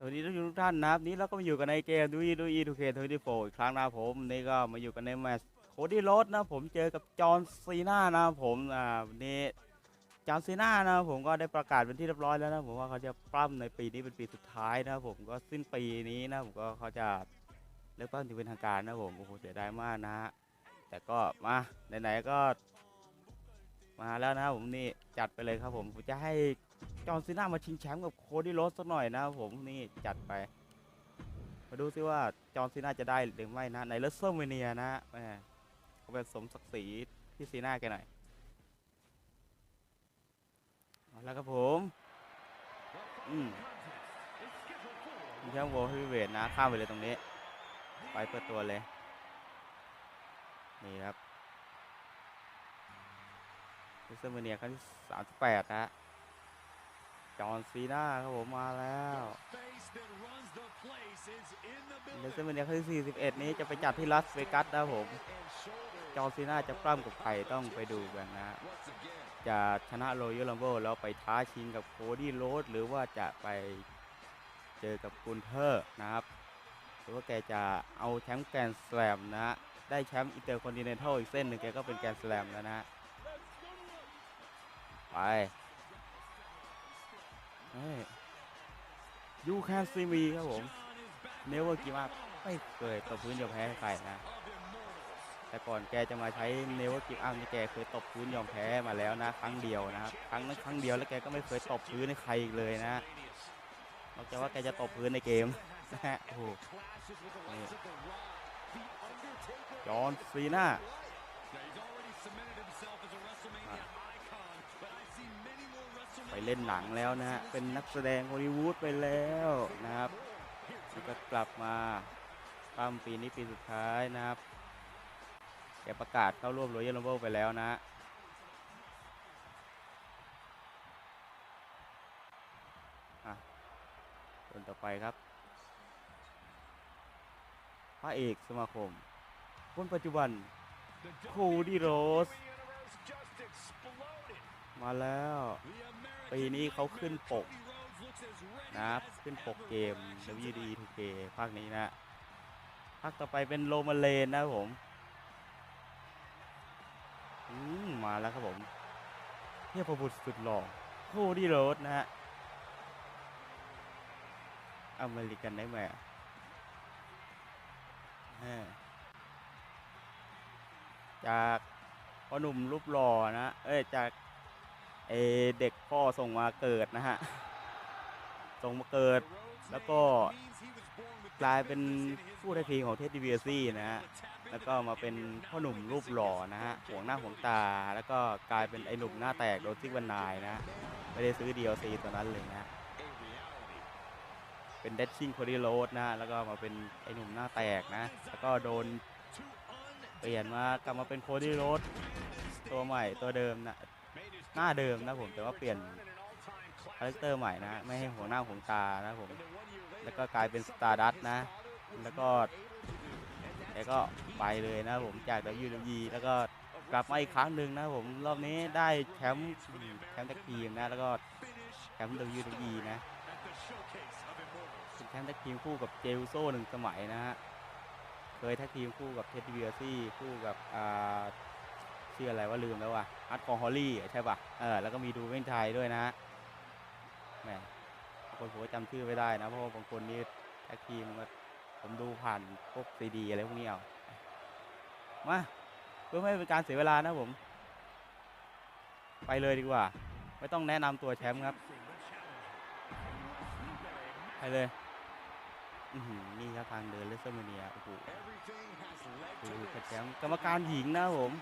สวัสดีทุกท่านนะครับนี้เราก็มาอยู่กันในเกมดูอีดูอีทูเคทวีโฟอีกครั้งนะผมนี่ก็มาอยู่กันในแมตช์โคดี้โรสนะผมเจอกับจอห์นซีน่านะผมอ่าวันนี้จอห์นซีน่านะผมก็ได้ประกาศเป็นที่เรียบร้อยแล้วนะผมว่าเขาจะปล้ำในปีนี้เป็นปีสุดท้ายนะผมก็สิ้นปีนี้นะผมก็เขาจะเลิกปล้ำอย่างเป็นทางการนะผมโอ้โหเสียดายมากนะฮะแต่ก็มาไหนๆก็ มาแล้วนะผมนี่จัดไปเลยครับผมผมจะให้ จอห์นซีน่ามาชิงแชมป์กับโคดี้โรสสักหน่อยนะครับผมนี่จัดไป มาดูซิว่าจอห์นซีน่าจะได้หรือไม่นะ ในเลสเซอร์เมเนียนะแหมเขาเป็นสมศักดิ์ศรีพี่ซีน่าแกหน่อยเอาแล้วครับผมอืมชิงแชมป์โวลด์เวทนะ ข้ามไปเลยตรงนี้ ไปเปิดตัวเลย นี่ครับเลสเซอร์เมเนียครั้งที่สามสิบแปดนะฮะ จอห์นซีน่าครับผมมาแล้วเลสเตอร์เมเนียครั้งที่41 นี้จะไปจัดที่ลัสเวกัสนะครับผม จอห์นซีน่าจะปล้ำกับใครต้องไปดูกันนะ จะชนะโรยัลลัมเบิลแล้วไปท้าชิงกับโคดี้โรสหรือว่าจะไปเจอกับกุนเทอร์นะครับ หรือว่าแกจะเอาแชมป์แกรนด์สแลมนะ ได้แชมป์อินเตอร์คอนติเนนทัลอีกเส้นหนึ่งแกก็เป็นแกรนด์สแลมแล้วนะ ไป ยูแคนซีมีครับผมเนเวอร์กิมาไม่เคยตบพื้นยอมแพ้ใครนะ แต่ก่อนแกจะมาใช้เนเวอร์กิอัมนี่แกเคยตบพื้นยอมแพ้มาแล้วนะ ครั้งเดียวนะครับ ครั้งนั้นครั้งเดียวแล้วแกก็ไม่เคยตบพื้นให้ใครอีกเลยนะนอกจากว่าแกจะตบพื้นในเกมนะฮะโอ้โหจอห์นซีน่า ไป เล่นหนังแล้วนะฮะ เป็นนักแสดงฮอลลีวูดไปแล้วนะครับแล้วก็กลับมาปั้มปีนี้ปีสุดท้ายนะครับแกประกาศเข้าร่วม Royal Rumble ไปแล้วนะฮะอะคนต่อไปครับ พระเอกสมาคม คนปัจจุบันโคดีโรส มาแล้ว ปีนี้เขาขึ้นปกนะครับขึ้นปกเกม WD 2K ภาคนี้นะภาคต่อไปเป็นโรมาเลนนะครับผมมมาแล้วครับผมเทพบุตรสุดหล่อโคดี้โรสนะฮะอเมริกันได้ไหมจากพ่อหนุ่มรูปหล่อนะ เอ้ยจาก เอเด็กพ่อส่งมาเกิดนะฮะ ส่งมาเกิด แล้วก็กลายเป็นผู้ได้ทีของเทสดีเวียซี่นะฮะ แล้วก็มาเป็นพ่อหนุ่มรูปหล่อนะฮะห่วงหน้าห่วงตา แล้วก็กลายเป็นไอหนุ่มหน้าแตกโดนซิกวันนายนะ ไม่ได้ซื้อ DLC ตัวนั้นเลยนะ เป็นเดชชิ่งโคดีโรดนะ แล้วก็มาเป็นไอหนุ่มหน้าแตกนะ แล้วก็โดนเปลี่ยนมากลับมาเป็นโคดีโรดตัวใหม่ตัวเดิมนะ น้าเดิมนะผมแต่ว่าเปลี่ยนคาแรคเตอร์ใหม่นะไม่ให้หัวหน้าหัวตานะผมแล้วก็กลายเป็นสตาร์ดัตนะ แล้วก็แกก็ไปเลยนะผมจาก WWE แล้วก็กลับมาอีกครั้งหนึ่งนะผมรอบนี้ได้แชมป์แชมป์แท็กทีมนะแล้วก็แชมป์ WWE นะแชมป์แท็กทีมคู่กับเจลโซ่หนึ่งสมัยนะฮะเคยแท็กทีมคู่กับเท็ดดี้เบียซี่คู่กับอ่า ชื่ออะไรว่าลืมแล้วว่ะอาร์ตคองฮอลลี่ใช่ป่ะเออแล้วก็มีดูเว่นไทยด้วยนะแหมคนผมก็จำชื่อไม่ได้นะเพราะบางคนนี่แท็กทีมมาผมดูผ่านพวกซีดีอะไรพวกนี้เอามาเพื่อไม่เป็นการเสียเวลานะผม ไปเลยดีกว่า ไม่ต้องแนะนำตัวแชมป์ครับไปเลยอือหือนี่ครับทางเดินเลสเตอร์เมเนียโอ้โหดูแชมป์กรรมการหญิงนะผม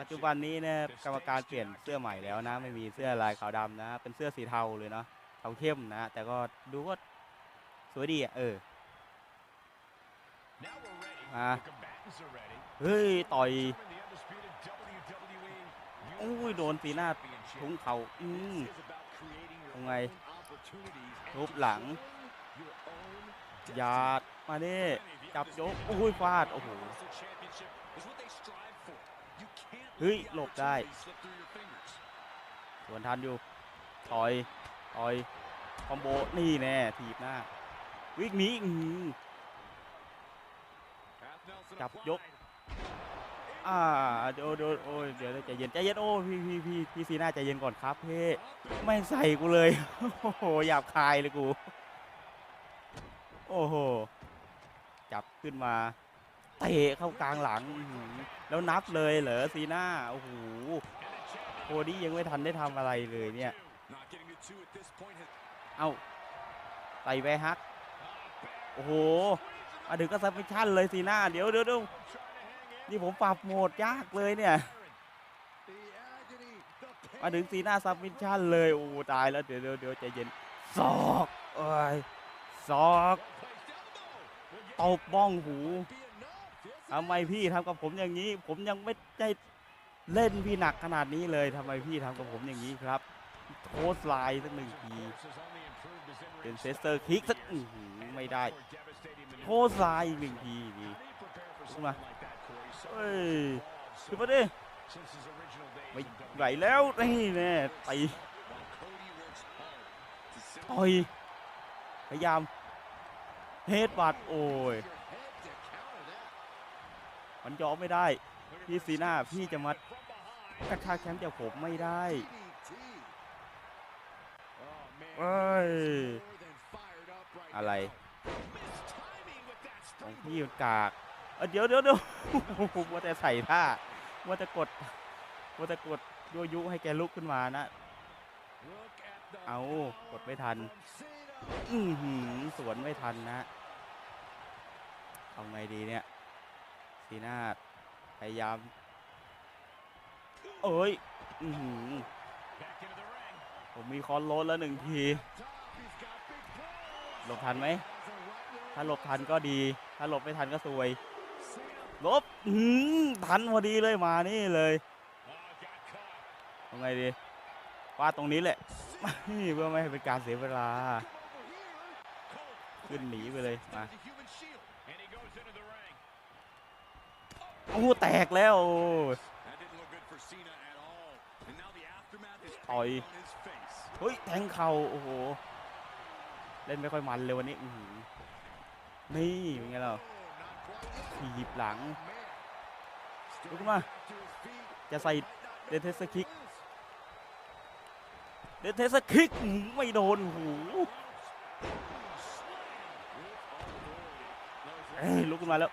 ปัจจุบันนี้เนี่ยกรรมการเปลี่ยนเสื้อใหม่แล้วนะ ไม่มีเสื้อลายขาวดำนะ เป็นเสื้อสีเทาเลยเนาะเทาเข้มนะ แต่ก็ดูว่าสวยดีอะเออมาเฮ้ย ต่อยอุ้ยโดนสีหน้าทุงเขาอืมยังไงทุบหลังหยาดมาเน่ จับโจกอุ้ยฟาด โอ้โห เฮ้ย หลบได้ส่วนทันอยู่ถอยต่อย คอมโบ นี่แน่ ถีบหน้า วิ่งหนีอื้อหือจับยก อ่าเดี๋ยวเดี๋ยวโอ้ยเดี๋ยวใจเย็น ใจเย็น โอ้พี่พี่พี่พี่ซีน่าใจเย็นก่อนครับเพ่ไม่ใส่กูเลย โอ้โหหยาบคายเลยกู โอ้โห จับขึ้นมาเตะเข้ากลางหลัง แล้วนับเลยเหรอซีน่าโอ้โหโคดี้ยังไม่ทันได้ทำอะไรเลยเนี่ย เอ้าใส่แวร์ฮัก โอ้โหมาถึงก็ซับมิชชั่นเลยซีน่าเดี๋ยวเดี๋ยวเดี๋ยวนี่ผมปรับโหมดยากเลยเนี่ย มาถึงซีน่าซับมิชชั่นเลย โอ้ตายแล้วเดี๋ยวเดี๋ยวใจเย็นศอกเอ้ยศอก ตบบ้องหูทำไมพี่ทำกับผมอย่างนี้ ผมยังไม่ได้เล่นพี่หนักขนาดนี้เลยทำไมพี่ทำกับผมอย่างนี้ครับโคสไลน์สักหนึ่งทีเป็นเซสเตอร์คิกสักไม่ได้โคสไลน์อีกหนึ่งทีดีขึ้นมาเอ้ยขึ้นมาดิไม่ไหวแล้วนี่แน่ตีต่อยพยายาม เฮดบัตโอ้ยมันยอมไม่ได้ พี่ซีน่าพี่จะมากระชากแชมป์จากผมไม่ได้เอ้ยอะไรของพี่มันกากเอ้ยเดี๋ยวเดี๋ยวเดี๋ยวว่าแต่ใส่ท่าว่าจะกดว่าจะกดยั่วยุให้แกลุกขึ้นมานะ เอากดไม่ทัน อือหือสวนไม่ทันนะเอาไงดีเนี่ยซีนาพยายามเอ้ยอือหือผมมีคอนโรสแล้วหนึ่งที หลบทันไหม ถ้าหลบทันก็ดี ถ้าหลบไม่ทันก็ซวย หลบอือหือทันพอดีเลยมานี่เลยทำไงดีวาตรงนี้แหละเพื่อไม่ให้เป็นการเสียเวลา ขึ้นหนีไปเลย มา โอ้โหแตกแล้วโอ้ยต่อยเฮ้ย แทงเข่าโอ้โห เล่นไม่ค่อยมันเลยวันนี้อื้อหือนี่เป็นไงเราถีบหลังลุกขึ้นมา จะใส่เดนเทสคิก เดนเทสคิกอื้อไม่โดนโอ้โห เอ้ยลุกขึ้นมาแล้ว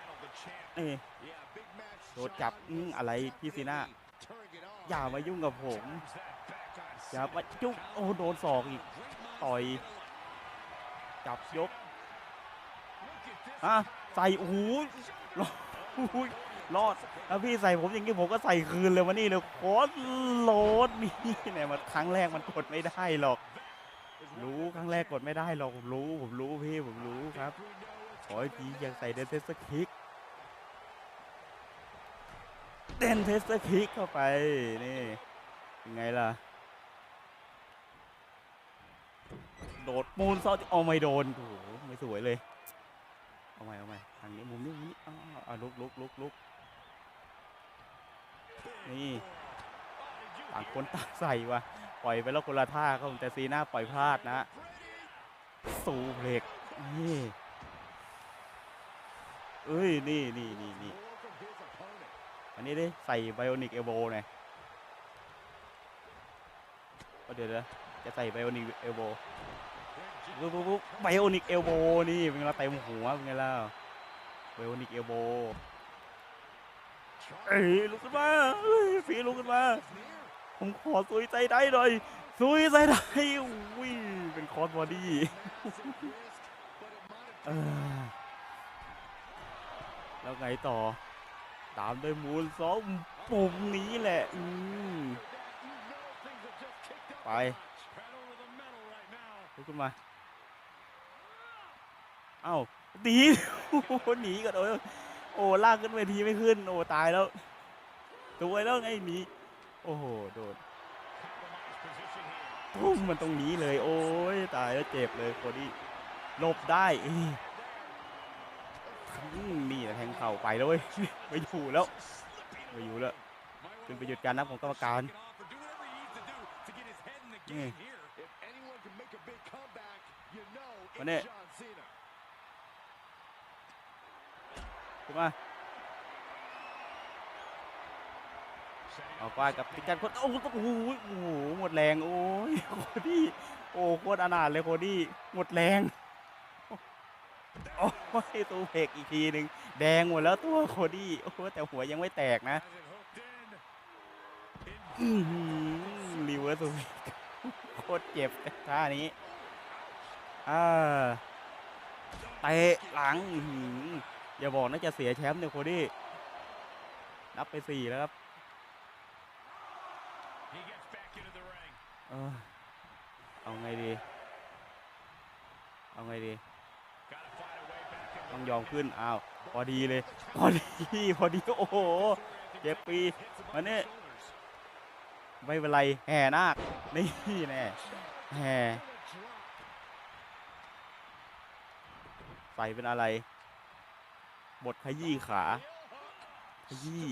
โดนจับอื้อะไรพี่ซีน่าอย่ามายุ่งกับผม อย่ามาจุ๊บโอ้โดนศอกอีก ต่อย จับยกอะใส่โอ้โหรอดรอดแล้วพี่ใส่ผมอย่างนี้ผมก็ใส่คืนเลยวันนี้เลยโคตรโลดนี่เนี่ยมันครั้งแรกมันกดไม่ได้หรอก รู้ครั้งแรกกดไม่ได้หรอกผมรู้ผมรู้พี่ผมรู้ครับ ขออีกทีอยากใส่เดนเทสคิกเดนเทสคิกเข้าไป นี่ยังไงล่ะ โดดมูนซอสเอาไม่โดนโอ้โหไม่สวยเลย เอาใหม่เอาใหม่ทางนี้มุมนี้มุมนี้อ้าวอ่าลุกลุกลุกลุกนี่ต่างคนต่างใส่ว่ะปล่อยไปแล้วคนละท่าครับผมแต่ซีหน้าปล่อยพลาดนะ สูเพล็กนี่ เอ้ย นี่นี่นี่นี่อันนี้ดิใส่ไบโอนิกเอโบหน่อยเอาเดี๋ยวนะจะใส่ไบโอนิกเอโบปุ๊บปุ๊บปุ๊บไบโอนิกเอลโบนี่เป็นไงล่ะเต็มหัวเป็นไงล่ะไบโอนิกเอลโบเอ้ยลุกขึ้นมาเอ้ยฝีลุกขึ้นมา ผมขอซุยใจได้หน่อยซุยใจได้อุ้ยเป็นคอร์สบอดี้ แล้วไงต่อ ตามด้วยมูลซ้อมปุ่มนี้แหละ อืมไปลุกขึ้นมาเอ้าดีโอ้โหนีก่อนโอ้โอ้ลากขึ้นเวทีไม่ขึ้น โอ้ตายแล้วตัวแล้วไงหนีโอ้โหโดนทุ่มมันตรงนี้เลย โอ้ยตายแล้วเจ็บเลยโคดี้หลบได้ นี่แหละแทงเข่าไปแล้วเว้ยไม่อยู่แล้วไม่อยู่แล้วเป็นไปหยุดการนับของกรรมการนี่มาเนี่ยขึ้นมาเอาควายกับพิการคนโอ้โหโอ้โหโอ้โหหมดแรงโอ้ยโคดี้โอ้โคตรอนาถเลยโคดี้หมดแรงโอ้ ยตัวเพกอีกทีหนึ่งแดงหมดแล้วตัวโคดี้โอ้โหแต่หัวยังไม่แตกนะรีเวิร์สโคตรเจ็บท่านี้อ่าเตะหลังอย่าบอกนะจะเสียแชมป์เนี่ยโคดี้นับไปสี่แล้วครับเอาไงดี เอาไงดี ต้องยอมขึ้นอ้าวพอดีเลยพอดีพอดีโอ้โหเจ็บปีมาเนี่ไม่เป็นไรแห่นาคนี่แน่แห่ใส่เป็นอะไรบทขยี้ขาขยี้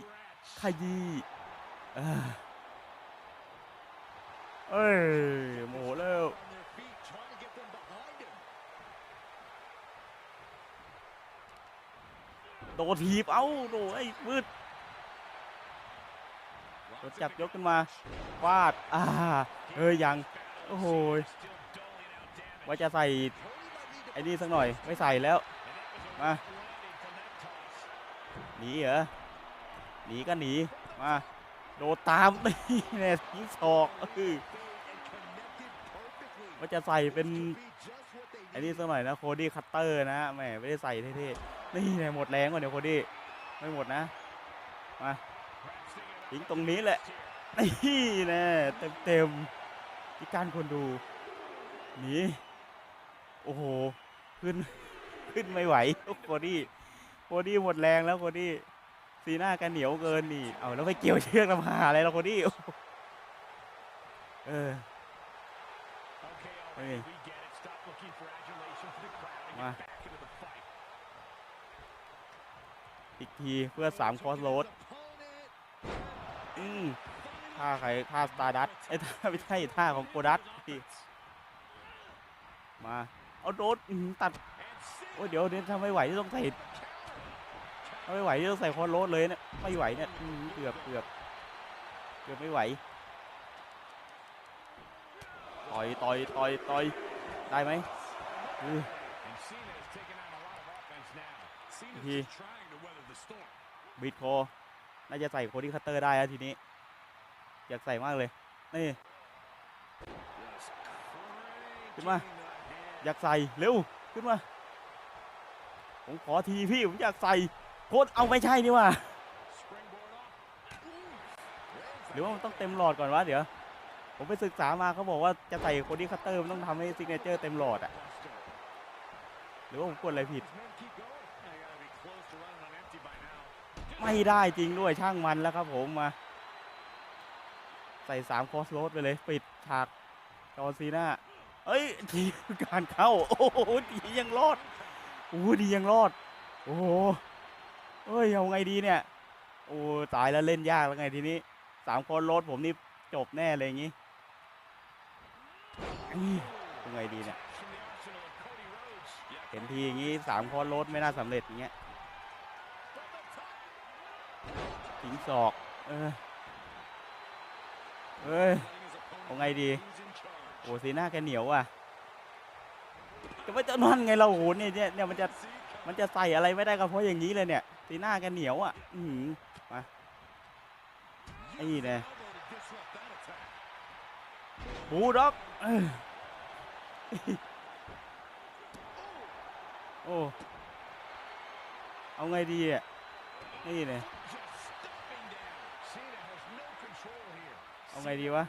ขยี้เอ้ยโมโหแล้ว โดนทีบเอ้าโดนไอ้มืดโดนจับยกขึ้นมาฟาดอ่าเฮ้ยยังโอ้โหยว่าจะใส่ไอ้นี่สักหน่อยไม่ใส่แล้วมาหนีเหรอหนีก็หนีมาโดดตามนี่แน่ทิ้งศอกเออว่าจะใส่เป็นไอ้นี่สักหน่อยนะโคดี้คัตเตอร์นะแหมไม่ได้ใส่เท่ๆ นี่แน่หมดแรงก่อนเดี๋ยวโคดี้ไม่หมดนะมาทิ้งตรงนี้แหละนี่แน่เต็มเต็มๆที่การคนดูหนีโอ้โหขึ้นขึ้นไม่ไหวโคดี้โคดี้หมดแรงแล้วโคดี้สีหน้ากันเหนียวเกินนี่เอาแล้วไปเกี่ยวเชือกลำหาอะไรเราคนนี้โอ้โหเออเฮ้ยมา อีก ทีเพื่อสามคอสโรดอืมท่าใครท่าสตาร์ดัตไอ้ยท่าไม่ใช่ท่าของโกดัตพี่มา เอาโดดอื้อหือตัด โอ้ยเดี๋ยวเดี๋ยวถ้าไม่ไหวต้องใส่ถ้าไม่ไหวนี่ต้องใส่คอร์โรสเลยเนี่ย ไม่ไหวเนี่ยอื้อหือเกือบเกือบเกือบไม่ไหว ต่อยต่อยต่อยต่อยได้ไหมอืออีกที บีดคอ น่าจะใส่โคดี้คัตเตอร์ได้แล้วทีนี้ อยากใส่มากเลย นี่ขึ้นมา อยากใส่เร็ว ขึ้นมา ผมขอทีพี่ ผมอยากใส่ โคตรเอาไม่ใช่นี่ว่า หรือว่ามันต้องเต็มหลอดก่อนวะเดี๋ยว ผมไปศึกษามาเขาบอกว่าจะใส่โคดี้คัตเตอร์มันต้องทำให้ซิกเนเจอร์เต็มหลอดอะหรือว่าผมกดอะไรผิด ไม่ได้จริงด้วยช่างมันแล้วครับผมมาใส่สามคอสโรดไปเลย ปิดฉากจอซีน่าเอ้ยทีการเข้า โอ้โหดียังรอดโอ้ดียังรอด โอ้โหเอ้ยเอาไงดีเนี่ย โอ้ตายแล้วเล่นยากแล้วไงทีนี้สามคนรถผมนี่จบแน่เลยอย่างงี้อี้ยังไงดีเนี่ยเห็นทีอย่างงี้สามคอนรถไม่น่าสำเร็จอย่างเงี้ย ถิงศอก เออเอ้ยเอาไงดี โอ้สีหน้าแกเหนียวอะจะไม่จะนอนไงเราโหเนี่ยเนี่ยเนี่ยมันจะมันจะใส่อะไรไม่ได้ก็เพราะอย่างนี้เลยเนี่ยสีหน้าแกเหนียวอะ อืมาไอ้นี่เลยบูด็อกเอ้ยโอ้ เอาไงดีอะ นี่เนี่ย เอาไงดีวะ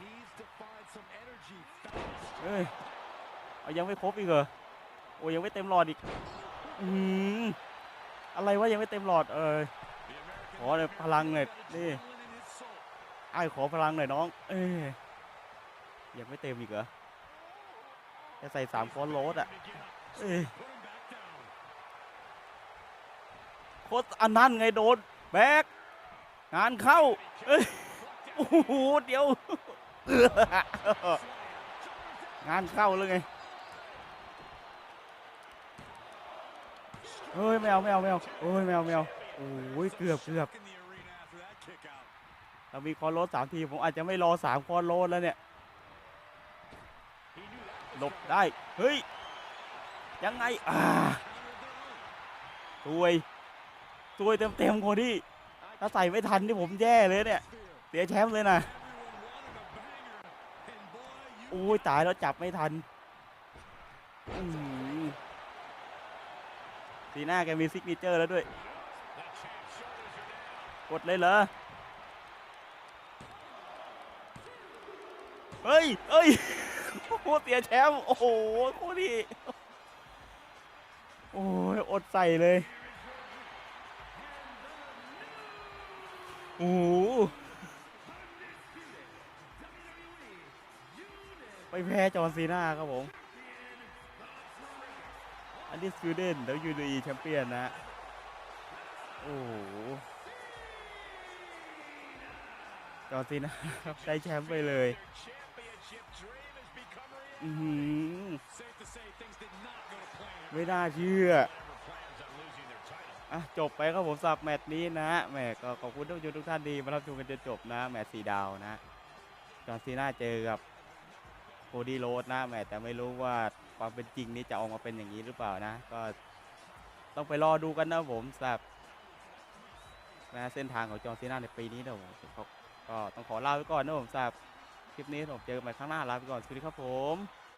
เอ้ยเอายังไม่ครบอีกเหรอโอ้ยังไม่เต็มหลอดอีกอืมอะไรวะยังไม่เต็มหลอดเออขอเลยพลังหน่อยนี่ไอ้ขอพลังหน่อยน้อง เอ้ยยังไม่เต็มอีกเหรอจะใส่สามฟอนโรสอะเอ้ยโคตรอันนั้นไงโดนแบกงานเข้าเอ้ย โอ้โหเดี๋ยวงานเข้าเลยไงเฮ้ยแมวแมวแมวเฮ้ยแมวแมวโอ้ยเกือบเกือบเรามีคอนโลสามทีผมอาจจะไม่รอสามคอนโลแล้วเนี่ยหลบได้เฮ้ยยังไงอ่าตวยตวยเต็มเต็มคนที่ถ้าใส่ไม่ทันที่ผมแย่เลยเนี่ย สียแชมป์เลยนะโอ้ยตายแล้วจับไม่ทันสีหน้าแกมีซิกเนเจอร์แล้วด้วย กดเลยเหรอ เฮ้ยเฮ้ยโอ้เสียแชมป์ โอ้โหโคตรดีโอ้ยอดใส่เลย โอ้ ไปแพ้จอร์นซีนาครับผมอันนี้สวีเดนแล้วยูดีแชมเปี้ยนนะ โอ้โหจอร์นซีนาครับได้แชมป์ไปเลยอือหือไม่น่าเชื่ออะจบไปครับผมสับแมตช์นี้นะแหมก็ขอบคุณท่านผู้ชมทุกท่านดีมารับชมกันจนจบนะ แมตช์สีดาวนะจอห์นซีนาเจอกับ โคดี้โรดนะแหมแต่ไม่รู้ว่าความเป็นจริงนี่จะออกมาเป็นอย่างนี้หรือเปล่านะ ก็ต้องไปรอดูกันนะผมสำหรับนะเส้นทางของจอร์ซีน่าในปีนี้นะผมก็ก็ต้องขอลาไปก่อนนะผมสำหรับคลิปนี้ผมเจอกันใหม่ครั้งหน้าลาไปก่อนสวัสดีครับผม